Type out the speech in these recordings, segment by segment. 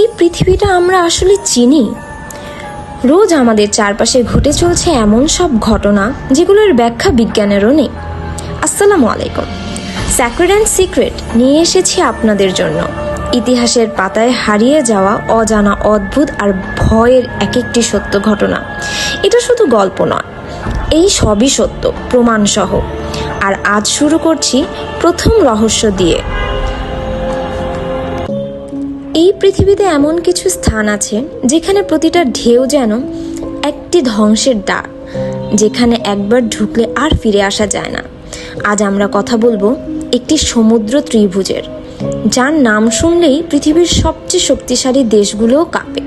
এই পৃথিবীটা আমরা আসলে চিনি। রোজ আমাদের চারপাশে ঘটে চলছে এমন সব ঘটনা যেগুলোর ব্যাখ্যা বিজ্ঞানেরও নেই। আসসালামু আলাইকুম। স্যাক্রেড অ্যান্ড সিক্রেট নিয়ে এসেছি আপনাদের জন্য। ইতিহাসের পাতায় হারিয়ে যাওয়া অজানা অদ্ভুত আর ভয়ের এক একটি সত্য ঘটনা। এটা শুধু গল্প নয়, এই সবই সত্য, প্রমাণসহ। আর আজ শুরু করছি প্রথম রহস্য দিয়ে। এই পৃথিবীতে এমন কিছু স্থান আছে যেখানে প্রতিটা ঢেউ যেন একটি ধ্বংসের দ্বার, যেখানে একবার ঢুকলে আর ফিরে আসা যায় না। আজ আমরা কথা বলব একটি সমুদ্র ত্রিভুজের, যার নাম শুনলেই পৃথিবীর সবচেয়ে শক্তিশালী দেশগুলোও কাঁপে।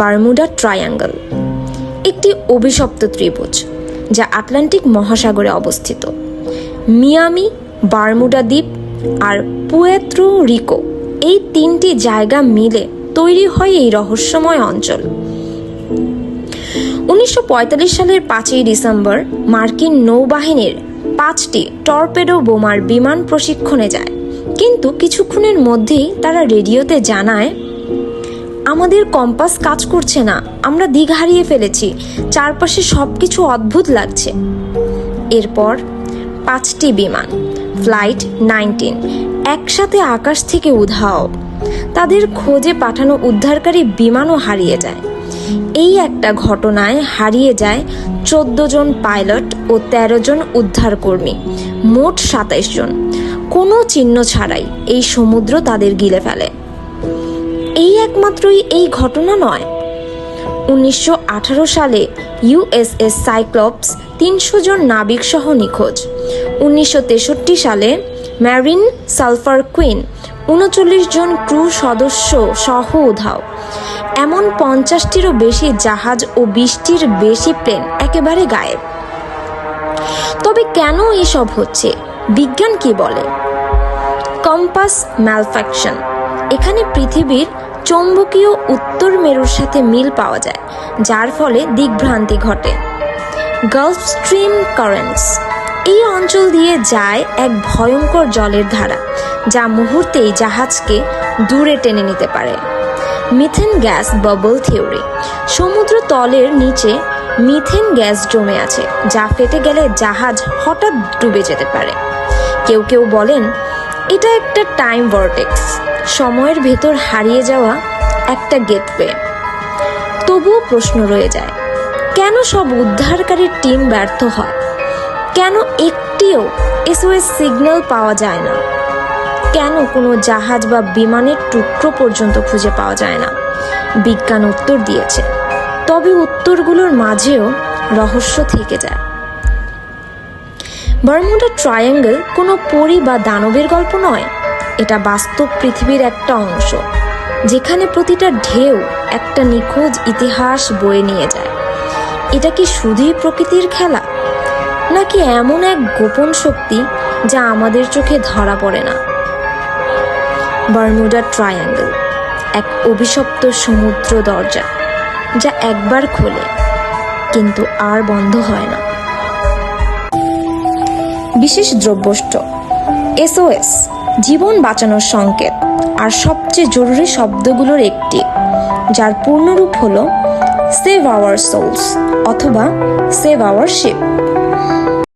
বারমুডা ট্রায়াঙ্গল, একটি অভিশপ্ত ত্রিভুজ যা আটলান্টিক মহাসাগরে অবস্থিত। মিয়ামি, বারমুডা দ্বীপ আর পুয়েত্রো রিকো এই তিনটি জায়গা মিলে তৈরি হয় এই রহস্যময় অঞ্চল। উনিশশো পঁয়তাল্লিশ সালের পাঁচই ডিসেম্বর মার্কিন নৌবাহিনীর পাঁচটি টর্পেডো বোমার বিমান প্রশিক্ষণে যায়। কিন্তু কিছুক্ষণের মধ্যেই তারা রেডিওতে জানায়, আমাদের কম্পাস কাজ করছে না, আমরা দিক হারিয়ে ফেলেছি, চারপাশে সব কিছু অদ্ভুত লাগছে। এরপর পাঁচটি বিমান, ফ্লাইট নাইনটিন একসাথে আকাশ থেকে উধাও। তাদের খোঁজে পাঠানো উদ্ধারকারী বিমানও হারিয়ে যায়। এই একটা ঘটনায় হারিয়ে যায় চোদ্দ জন পাইলট ও ১৩ জন উদ্ধারকর্মী, মোট সাতাইশ জন। কোনো চিহ্ন ছাড়াই এই সমুদ্র তাদের গিলে ফেলে। এই একমাত্রই এই ঘটনা নয়। উনিশশো সালে ইউএসএস সাইক্লপস তিনশো জন নাবিক সহ নিখোঁজ। উনিশশো তেষট্টি সালে ম্যারিন সালফার কুইন, উনচল্লিশ জন ক্রু সদস্য সহ উধাও। এমন পঞ্চাশটিরও বেশি জাহাজ ও বিশটির বেশি প্লেন একেবারে গায়েব। তবে কেন এসব হচ্ছে? বিজ্ঞান কি বলে? Compass malfunction. এখানে পৃথিবীর চৌম্বকীয় উত্তর মেরুর সাথে মিল পাওয়া যায়, যার ফলে দিগ্ভ্রান্তি ঘটে। Gulf Stream currents. এই অঞ্চল দিয়ে যায় এক ভয়ঙ্কর জলের ধারা, যা মুহূর্তেই জাহাজকে দূরে টেনে নিতে পারে। Methane gas bubble theory. সমুদ্র তলের নিচে মিথেন গ্যাস জমে আছে, যা ফেটে গেলে জাহাজ হঠাৎ ডুবে যেতে পারে। কেউ কেউ বলেন, এটা একটা টাইম ভর্টেক্স, সময়ের ভেতর হারিয়ে যাওয়া একটা গেটওয়ে। তবুও প্রশ্ন রয়ে যায়, কেন সব উদ্ধারকারীর টিম ব্যর্থ হয়? কেন একটিও এসওএস সিগন্যাল পাওয়া যায় না? কেন কোনো জাহাজ বা বিমানের টুকরো পর্যন্ত খুঁজে পাওয়া যায় না? বিজ্ঞান উত্তর দিয়েছে। তবে উত্তরগুলোর মাঝেও রহস্য থেকে যায়। বারমুডা ট্রায়াঙ্গেল কোনো পরি বা দানবের গল্প নয়। এটা বাস্তব পৃথিবীর একটা অংশ, যেখানে প্রতিটা ঢেউ একটা নিখোঁজ ইতিহাস বয়ে নিয়ে যায়। এটা কি শুধুই প্রকৃতির খেলা? নাকি এমন এক গোপন শক্তি যা আমাদের চোখে ধরা পড়ে না? বারমুডা ট্রায়াঙ্গেল, এক অভিশপ্ত সমুদ্র দরজা যা একবার খোলে, কিন্তু আর বন্ধ হয় না। বিশেষ দ্রব্যষ্ট এসওএস, জীবন বাঁচানোর সংকেত, আর সবচেয়ে জরুরি শব্দগুলোর একটি, যার পূর্ণরূপ হল সেভ আওয়ার সোলস অথবা সেভ আওয়ার শিপ 啊。